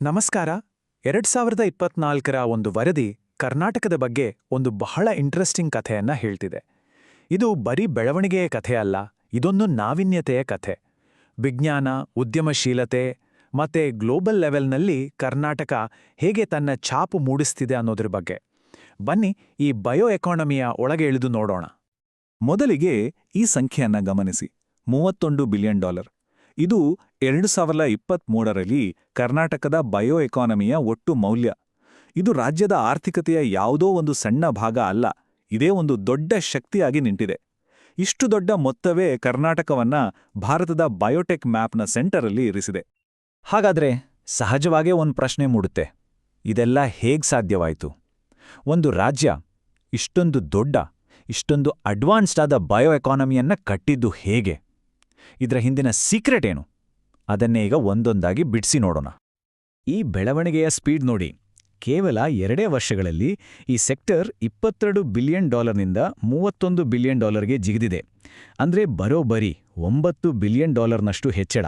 ನಮಸ್ಕಾರ. ಎರಡ್ ಸಾವಿರದ ಇಪ್ಪತ್ನಾಲ್ಕರ ಒಂದು ವರದಿ ಕರ್ನಾಟಕದ ಬಗ್ಗೆ ಒಂದು ಬಹಳ ಇಂಟ್ರೆಸ್ಟಿಂಗ್ ಕಥೆಯನ್ನ ಹೇಳ್ತಿದೆ. ಇದು ಬರೀ ಬೆಳವಣಿಗೆಯ ಕಥೆ ಅಲ್ಲ, ಇದೊಂದು ನಾವಿನ್ಯತೆಯ ಕಥೆ. ವಿಜ್ಞಾನ, ಉದ್ಯಮಶೀಲತೆ ಮತ್ತೆ ಗ್ಲೋಬಲ್ ಲೆವೆಲ್ನಲ್ಲಿ ಕರ್ನಾಟಕ ಹೇಗೆ ತನ್ನ ಛಾಪು ಮೂಡಿಸ್ತಿದೆ ಅನ್ನೋದ್ರ ಬಗ್ಗೆ. ಬನ್ನಿ ಈ ಬಯೋ ಎಕಾನಮಿಯ ಒಳಗೆ ಇಳಿದು ನೋಡೋಣ. ಮೊದಲಿಗೆ ಈ ಸಂಖ್ಯೆಯನ್ನ ಗಮನಿಸಿ. ಮೂವತ್ತೊಂದು ಬಿಲಿಯನ್ ಡಾಲರ್. ಇದು ಎರಡು ಸಾವಿರದ ಇಪ್ಪತ್ಮೂರರಲ್ಲಿ ಕರ್ನಾಟಕದ ಬಯೋ ಎಕಾನಮಿಯ ಒಟ್ಟು ಮೌಲ್ಯ. ಇದು ರಾಜ್ಯದ ಆರ್ಥಿಕತೆಯ ಯಾವುದೋ ಒಂದು ಸಣ್ಣ ಭಾಗ ಅಲ್ಲ, ಇದೇ ಒಂದು ದೊಡ್ಡ ಶಕ್ತಿಯಾಗಿ ನಿಂತಿದೆ. ಇಷ್ಟು ದೊಡ್ಡ ಮೊತ್ತವೇ ಕರ್ನಾಟಕವನ್ನ ಭಾರತದ ಬಯೋಟೆಕ್ ಮ್ಯಾಪ್ನ ಸೆಂಟರಲ್ಲಿ ಇರಿಸಿದೆ. ಹಾಗಾದ್ರೆ ಸಹಜವಾಗೇ ಒಂದು ಪ್ರಶ್ನೆ ಮೂಡುತ್ತೆ. ಇದೆಲ್ಲ ಹೇಗ್ ಸಾಧ್ಯವಾಯಿತು? ಒಂದು ರಾಜ್ಯ ಇಷ್ಟೊಂದು ದೊಡ್ಡ, ಇಷ್ಟೊಂದು ಅಡ್ವಾನ್ಸ್ಡ್ ಆದ ಬಯೋ ಎಕಾನಮಿಯನ್ನ ಕಟ್ಟಿದ್ದು ಹೇಗೆ? ಇದರ ಹಿಂದಿನ ಸೀಕ್ರೆಟ್ ಏನು? ಅದನ್ನೇ ಈಗ ಒಂದೊಂದಾಗಿ ಬಿಡಿಸಿ ನೋಡೋಣ. ಈ ಬೆಳವಣಿಗೆಯ ಸ್ಪೀಡ್ ನೋಡಿ. ಕೇವಲ ಎರಡೇ ವರ್ಷಗಳಲ್ಲಿ ಈ ಸೆಕ್ಟರ್ ಇಪ್ಪತ್ತೆರಡು ಬಿಲಿಯನ್ ಡಾಲರ್ನಿಂದ ಮೂವತ್ತೊಂದು ಬಿಲಿಯನ್ ಡಾಲರ್ಗೆ ಜಿಗಿದಿದೆ. ಅಂದ್ರೆ ಬರೋಬರಿ ಒಂಬತ್ತು ಬಿಲಿಯನ್ ಡಾಲರ್ನಷ್ಟು ಹೆಚ್ಚಳ.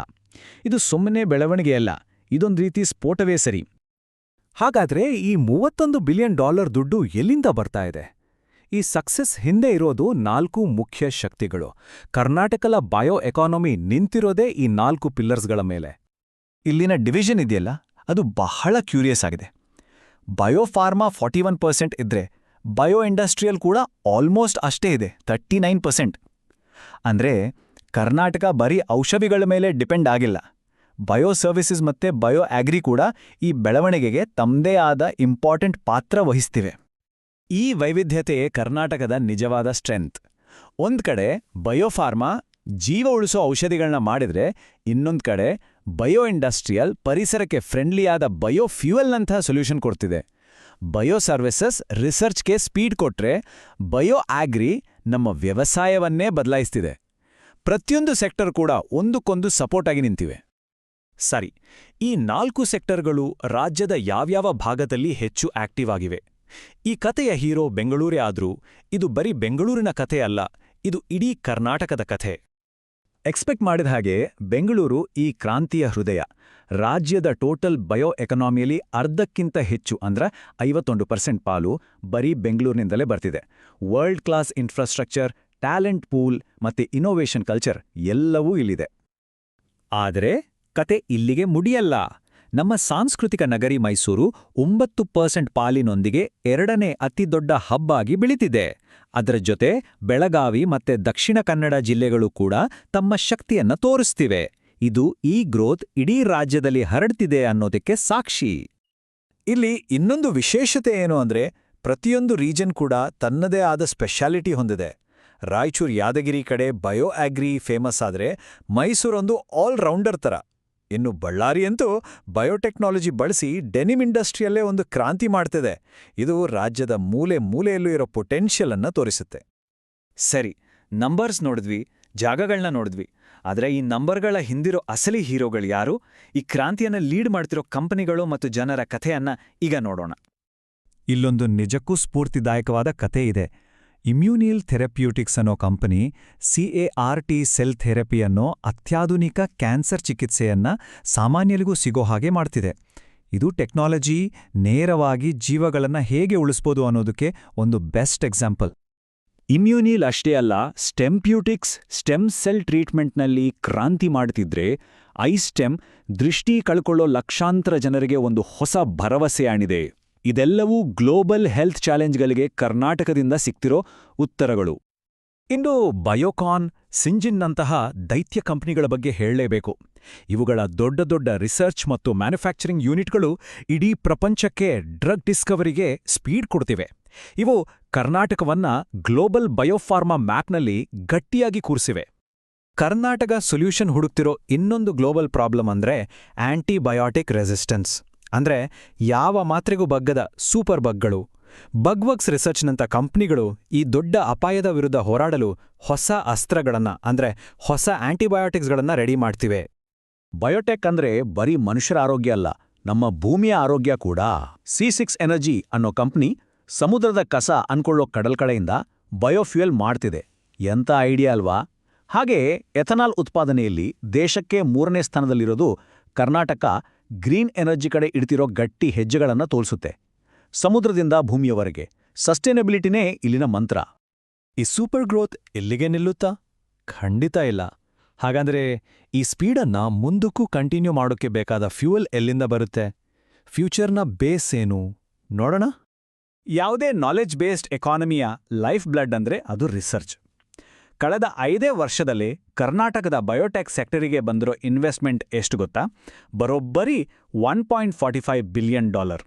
ಇದು ಸುಮ್ಮನೆ ಬೆಳವಣಿಗೆಯಲ್ಲ ಇದೊಂದು ರೀತಿ ಸ್ಫೋಟವೇ ಸರಿ. ಹಾಗಾದ್ರೆ ಈ ಮೂವತ್ತೊಂದು ಬಿಲಿಯನ್ ಡಾಲರ್ ದುಡ್ಡು ಎಲ್ಲಿಂದ ಬರ್ತಾ ಇದೆ? ಈ ಸಕ್ಸೆಸ್ ಹಿಂದೆ ಇರೋದು ನಾಲ್ಕು ಮುಖ್ಯ ಶಕ್ತಿಗಳು. ಕರ್ನಾಟಕದ ಬಯೋ ಎಕಾನಮಿ ನಿಂತಿರೋದೇ ಈ ನಾಲ್ಕು ಪಿಲ್ಲರ್ಸ್ಗಳ ಮೇಲೆ. ಇಲ್ಲಿನ ಡಿವಿಷನ್ ಇದೆಯಲ್ಲ, ಅದು ಬಹಳ ಕ್ಯೂರಿಯಸ್ ಆಗಿದೆ. ಬಯೋಫಾರ್ಮಾ ಫಾರ್ಟಿ ಒನ್ ಪರ್ಸೆಂಟ್ ಇದ್ರೆ ಬಯೋ ಇಂಡಸ್ಟ್ರಿಯಲ್ ಕೂಡ ಆಲ್ಮೋಸ್ಟ್ ಅಷ್ಟೇ ಇದೆ ತರ್ಟಿ ನೈನ್ ಪರ್ಸೆಂಟ್ ಅಂದ್ರೆ ಕರ್ನಾಟಕ ಬರೀ ಔಷಧಿಗಳ ಮೇಲೆ ಡಿಪೆಂಡ್ ಆಗಿಲ್ಲ. ಬಯೋ ಸರ್ವಿಸಸ್ ಮತ್ತೆ ಬಯೋ ಆಗ್ರಿ ಕೂಡ ಈ ಬೆಳವಣಿಗೆಗೆ ತಮ್ಮದೇ ಆದ ಇಂಪಾರ್ಟೆಂಟ್ ಪಾತ್ರ ವಹಿಸ್ತಿವೆ. ಈ ವೈವಿಧ್ಯತೆಯೇ ಕರ್ನಾಟಕದ ನಿಜವಾದ ಸ್ಟ್ರೆಂತ್. ಒಂದ್ ಕಡೆ ಬಯೋಫಾರ್ಮಾ ಜೀವ ಉಳಿಸೋ ಔಷಧಿಗಳನ್ನ ಮಾಡಿದ್ರೆ ಇನ್ನೊಂದು ಕಡೆ ಬಯೋ ಇಂಡಸ್ಟ್ರಿಯಲ್ ಪರಿಸರಕ್ಕೆ ಫ್ರೆಂಡ್ಲಿಯಾದ ಬಯೋ ಫ್ಯೂಯಲ್ನಂತಹ ಸೊಲ್ಯೂಷನ್ ಕೊಡ್ತಿದೆ. ಬಯೋ ಸರ್ವಿಸಸ್ ರಿಸರ್ಚ್ಗೆ ಸ್ಪೀಡ್ ಕೊಟ್ರೆ ಬಯೋ ಆಗ್ರಿ ನಮ್ಮ ವ್ಯವಸಾಯವನ್ನೇ ಬದಲಾಯಿಸ್ತಿದೆ. ಪ್ರತಿಯೊಂದು ಸೆಕ್ಟರ್ ಕೂಡ ಒಂದಕ್ಕೊಂದು ಸಪೋರ್ಟ್ ಆಗಿ ನಿಂತಿವೆ. ಸರಿ, ಈ ನಾಲ್ಕು ಸೆಕ್ಟರ್ಗಳು ರಾಜ್ಯದ ಯಾವ್ಯಾವ ಭಾಗದಲ್ಲಿ ಹೆಚ್ಚು ಆಕ್ಟಿವ್ ಆಗಿವೆ? ಈ ಕಥೆಯ ಹೀರೋ ಬೆಂಗಳೂರೇ ಆದ್ರೂ ಇದು ಬರೀ ಬೆಂಗಳೂರಿನ ಕಥೆ ಅಲ್ಲ, ಇದು ಇಡೀ ಕರ್ನಾಟಕದ ಕಥೆ. ಎಕ್ಸ್ಪೆಕ್ಟ್ ಮಾಡಿದ ಹಾಗೆ ಬೆಂಗಳೂರು ಈ ಕ್ರಾಂತಿಯ ಹೃದಯ. ರಾಜ್ಯದ ಟೋಟಲ್ ಬಯೋ ಎಕನಾಮಿಯಲ್ಲಿ ಅರ್ಧಕ್ಕಿಂತ ಹೆಚ್ಚು ಅಂದ್ರ ಐವತ್ತೊಂದು ಪರ್ಸೆಂಟ್ ಪಾಲು ಬರೀ ಬೆಂಗಳೂರಿನಿಂದಲೇ ಬರ್ತಿದೆ. World class infrastructure talent pool ಮತ್ತೆ ಇನೋವೇಷನ್ ಕಲ್ಚರ್ ಎಲ್ಲವೂ ಇಲ್ಲಿದೆ. ಆದರೆ ಕತೆ ಇಲ್ಲಿಗೆ ಮುಡಿಯಲ್ಲ. ನಮ್ಮ ಸಾಂಸ್ಕೃತಿಕ ನಗರಿ ಮೈಸೂರು ಒಂಬತ್ತು ಪರ್ಸೆಂಟ್ ಪಾಲಿನೊಂದಿಗೆ ಎರಡನೇ ಅತಿದೊಡ್ಡ ಹಬ್ ಆಗಿ ಬೆಳೀತಿದೆ. ಅದರ ಜೊತೆ ಬೆಳಗಾವಿ ಮತ್ತೆ ದಕ್ಷಿಣ ಕನ್ನಡ ಜಿಲ್ಲೆಗಳು ಕೂಡ ತಮ್ಮ ಶಕ್ತಿಯನ್ನ ತೋರಿಸ್ತಿವೆ. ಇದು ಈ ಗ್ರೋತ್ ಇಡೀ ರಾಜ್ಯದಲ್ಲಿ ಹರಡ್ತಿದೆ ಅನ್ನೋದಕ್ಕೆ ಸಾಕ್ಷಿ. ಇಲ್ಲಿ ಇನ್ನೊಂದು ವಿಶೇಷತೆ ಏನು ಅಂದ್ರೆ ಪ್ರತಿಯೊಂದು ರೀಜನ್ ಕೂಡ ತನ್ನದೇ ಆದ ಸ್ಪೆಷಾಲಿಟಿ ಹೊಂದಿದೆ. ರಾಯಚೂರು ಯಾದಗಿರಿ ಕಡೆ ಬಯೋ ಆಗ್ರಿ ಫೇಮಸ್ ಆದ್ರೆ ಮೈಸೂರೊಂದು ಆಲ್ರೌಂಡರ್ ತರ. ಇನ್ನು ಬಳ್ಳಾರಿ ಅಂತೂ ಬಯೋಟೆಕ್ನಾಲಜಿ ಬಳಸಿ ಡೆನಿಮ್ ಇಂಡಸ್ಟ್ರಿಯಲ್ಲೇ ಒಂದು ಕ್ರಾಂತಿ ಮಾಡ್ತಿದೆ. ಇದು ರಾಜ್ಯದ ಮೂಲೆ ಮೂಲೆಯಲ್ಲೂ ಇರೋ ಪೊಟೆನ್ಷಿಯಲ್ ಅನ್ನ ತೋರಿಸುತ್ತೆ. ಸರಿ, ನಂಬರ್ಸ್ ನೋಡಿದ್ವಿ ಜಾಗಗಳನ್ನ ನೋಡಿದ್ವಿ, ಆದರೆ ಈ ನಂಬರ್ಗಳ ಹಿಂದಿರೋ ಅಸಲಿ ಹೀರೋಗಳು ಯಾರು? ಈ ಕ್ರಾಂತಿಯನ್ನ ಲೀಡ್ ಮಾಡ್ತಿರೋ ಕಂಪನಿಗಳು ಮತ್ತು ಜನರ ಕಥೆಯನ್ನ ಈಗ ನೋಡೋಣ. ಇಲ್ಲೊಂದು ನಿಜಕ್ಕೂ ಸ್ಫೂರ್ತಿದಾಯಕವಾದ ಕಥೆ ಇದೆ. ಇಮ್ಯೂನಿಯಲ್ ಥೆರಪ್ಯೂಟಿಕ್ಸ್ ಅನ್ನೋ ಕಂಪನಿ ಸಿಎಆರ್ಟಿ ಸೆಲ್ ಥೆರಪಿ ಅನ್ನೋ ಅತ್ಯಾಧುನಿಕ ಕ್ಯಾನ್ಸರ್ ಚಿಕಿತ್ಸೆಯನ್ನ ಸಾಮಾನ್ಯರಿಗೂ ಸಿಗೋ ಹಾಗೆ ಮಾಡ್ತಿದೆ. ಇದು ಟೆಕ್ನಾಲಜಿ ನೇರವಾಗಿ ಜೀವಗಳನ್ನ ಹೇಗೆ ಉಳಿಸ್ಬೋದು ಅನ್ನೋದಕ್ಕೆ ಒಂದು ಬೆಸ್ಟ್ ಎಕ್ಸಾಂಪಲ್. ಇಮ್ಯೂನಿಲ್ ಅಷ್ಟೇ ಅಲ್ಲ, ಸ್ಟೆಂಪ್ಯೂಟಿಕ್ಸ್, ಸ್ಟೆಮ್ ಸೆಲ್ ಟ್ರೀಟ್ಮೆಂಟ್ನಲ್ಲಿ ಕ್ರಾಂತಿ ಮಾಡ್ತಿದ್ರೆ ಐಸ್ಟೆಮ್ ದೃಷ್ಟಿ ಕಳ್ಕೊಳ್ಳೋ ಲಕ್ಷಾಂತರ ಜನರಿಗೆ ಒಂದು ಹೊಸ ಭರವಸೆ ಆಣಿದೆ ಇದೆಲ್ಲವೂ ಗ್ಲೋಬಲ್ ಹೆಲ್ತ್ ಚಾಲೆಂಜ್ಗಳಿಗೆ ಕರ್ನಾಟಕದಿಂದ ಸಿಕ್ತಿರೋ ಉತ್ತರಗಳು. ಇನ್ನು ಬಯೋಕಾನ್, ಸಿಂಜಿನ್ನಂತಹ ದೈತ್ಯ ಕಂಪನಿಗಳ ಬಗ್ಗೆ ಹೇಳಲೇಬೇಕು. ಇವುಗಳ ದೊಡ್ಡ ದೊಡ್ಡ ರಿಸರ್ಚ್ ಮತ್ತು ಮ್ಯಾನುಫ್ಯಾಕ್ಚರಿಂಗ್ ಯೂನಿಟ್ಗಳು ಇಡೀ ಪ್ರಪಂಚಕ್ಕೆ ಡ್ರಗ್ ಡಿಸ್ಕವರಿಗೆ ಸ್ಪೀಡ್ ಕೊಡ್ತಿವೆ. ಇವು ಕರ್ನಾಟಕವನ್ನ ಗ್ಲೋಬಲ್ ಬಯೋಫಾರ್ಮಾ ಮ್ಯಾಪ್ನಲ್ಲಿ ಗಟ್ಟಿಯಾಗಿ ಕೂರಿಸಿವೆ. ಕರ್ನಾಟಕ ಸೊಲ್ಯೂಷನ್ ಹುಡುಕ್ತಿರೋ ಇನ್ನೊಂದು ಗ್ಲೋಬಲ್ ಪ್ರಾಬ್ಲಮ್ ಅಂದ್ರೆ ಆಂಟಿಬಯೋಟಿಕ್ ರೆಸಿಸ್ಟೆನ್ಸ್. ಅಂದ್ರೆ ಯಾವ ಮಾತ್ರೆಗೂ ಬಗ್ಗದ ಸೂಪರ್ ಬಗ್ಗಳು. ಬಗ್ವಕ್ಸ್ ರಿಸರ್ಚ್ನಂಥ ಕಂಪ್ನಿಗಳು ಈ ದೊಡ್ಡ ಅಪಾಯದ ವಿರುದ್ಧ ಹೋರಾಡಲು ಹೊಸ ಅಸ್ತ್ರಗಳನ್ನ, ಅಂದ್ರೆ ಹೊಸ ಆಂಟಿಬಯೋಟಿಕ್ಸ್ಗಳನ್ನ ರೆಡಿ ಮಾಡ್ತಿವೆ. ಬಯೋಟೆಕ್ ಅಂದ್ರೆ ಬರೀ ಮನುಷ್ಯರ ಆರೋಗ್ಯ ಅಲ್ಲ, ನಮ್ಮ ಭೂಮಿಯ ಆರೋಗ್ಯ ಕೂಡ. ಸಿ ಸಿಕ್ಸ್ ಎನರ್ಜಿ ಅನ್ನೋ ಕಂಪ್ನಿ ಸಮುದ್ರದ ಕಸ ಅನ್ಕೊಳ್ಳೋ ಕಡಲ್ಕಳೆಯಿಂದ ಬಯೋಫ್ಯೂಯಲ್ ಮಾಡ್ತಿದೆ. ಎಂಥ ಐಡಿಯಾ ಅಲ್ವಾ? ಹಾಗೆ ಎಥನಾಲ್ ಉತ್ಪಾದನೆಯಲ್ಲಿ ದೇಶಕ್ಕೆ ಮೂರನೇ ಸ್ಥಾನದಲ್ಲಿರೋದು ಕರ್ನಾಟಕ ಗ್ರೀನ್ ಎನರ್ಜಿ ಕಡೆ ಇಡ್ತಿರೋ ಗಟ್ಟಿ ಹೆಜ್ಜೆಗಳನ್ನು ತೋರಿಸುತ್ತೆ ಸಮುದ್ರದಿಂದ ಭೂಮಿಯವರೆಗೆ. ಸಸ್ಟೈನಬಿಲಿಟಿನೇ ಇಲ್ಲಿನ ಮಂತ್ರ. ಈ ಸೂಪರ್ ಗ್ರೋತ್ ಎಲ್ಲಿಗೆ ನಿಲ್ಲುತ್ತಾ? ಖಂಡಿತ ಇಲ್ಲ. ಹಾಗಂದ್ರೆ ಈ ಸ್ಪೀಡನ್ನ ಮುಂದಕ್ಕೂ ಕಂಟಿನ್ಯೂ ಮಾಡೋಕ್ಕೆ ಬೇಕಾದ ಫ್ಯೂಯಲ್ ಎಲ್ಲಿಂದ ಬರುತ್ತೆ? ಫ್ಯೂಚರ್ನ ಬೇಸ್ ಏನು? ನೋಡೋಣ. ಯಾವುದೇ ನಾಲೆಜ್ ಬೇಸ್ಡ್ ಎಕಾನಮಿಯ ಲೈಫ್ ಬ್ಲಡ್ ಅಂದ್ರೆ ಅದು ರಿಸರ್ಚ್. ಕಳೆದ ಐದೇ ವರ್ಷದಲ್ಲಿ ಕರ್ನಾಟಕದ ಬಯೋಟೆಕ್ ಸೆಕ್ಟರಿಗೆ ಬಂದಿರೋ ಇನ್ವೆಸ್ಟ್ಮೆಂಟ್ ಎಷ್ಟು ಗೊತ್ತಾ? ಬರೋಬ್ಬರಿ one point forty five billion dollar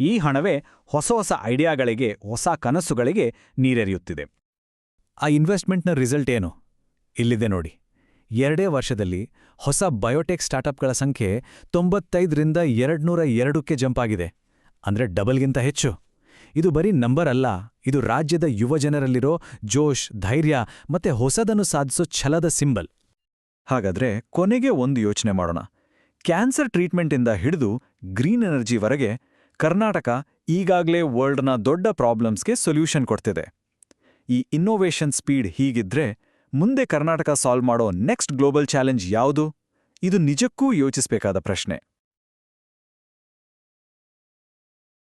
ಈ ಹಣವೇ ಹೊಸ ಹೊಸ ಐಡಿಯಾಗಳಿಗೆ, ಹೊಸ ಕನಸುಗಳಿಗೆ ನೀರೆರೆಯುತ್ತಿದೆ. ಆ ಇನ್ವೆಸ್ಟ್ಮೆಂಟ್ನ ರಿಸಲ್ಟ್ ಏನು? ಇಲ್ಲಿದೆ ನೋಡಿ. ಎರಡೇ ವರ್ಷದಲ್ಲಿ ಹೊಸ ಬಯೋಟೆಕ್ ಸ್ಟಾರ್ಟಪ್ಗಳ ಸಂಖ್ಯೆ ತೊಂಬತ್ತೈದರಿಂದ ಎರಡ್ನೂರ ಎರಡಕ್ಕೆ ಜಂಪ್ ಆಗಿದೆ. ಅಂದ್ರೆ ಡಬಲ್ಗಿಂತ ಹೆಚ್ಚು. ಇದು ಬರೀ ನಂಬರ್ ಅಲ್ಲ, ಇದು ರಾಜ್ಯದ ಯುವಜನರಲ್ಲಿರೋ ಜೋಶ್, ಧೈರ್ಯ ಮತ್ತೆ ಹೊಸದನ್ನು ಸಾಧಿಸೋ ಛಲದ ಸಿಂಬಲ್. ಹಾಗಾದ್ರೆ ಕೊನೆಗೆ ಒಂದು ಯೋಚನೆ ಮಾಡೋಣ. ಕ್ಯಾನ್ಸರ್ ಟ್ರೀಟ್ಮೆಂಟಿಂದ ಹಿಡಿದು ಗ್ರೀನ್ ಎನರ್ಜಿವರೆಗೆ ಕರ್ನಾಟಕ ಈಗಾಗಲೇ ವರ್ಲ್ಡ್ನ ದೊಡ್ಡ ಪ್ರಾಬ್ಲಮ್ಸ್ಗೆ ಸೊಲ್ಯೂಷನ್ ಕೊಡ್ತಿದೆ. ಈ ಇನ್ನೋವೇಷನ್ ಸ್ಪೀಡ್ ಹೀಗಿದ್ರೆ ಮುಂದೆ ಕರ್ನಾಟಕ ಸಾಲ್ವ್ ಮಾಡೋ ನೆಕ್ಸ್ಟ್ ಗ್ಲೋಬಲ್ ಚಾಲೆಂಜ್ ಯಾವುದು? ಇದು ನಿಜಕ್ಕೂ ಯೋಚಿಸಬೇಕಾದ ಪ್ರಶ್ನೆ.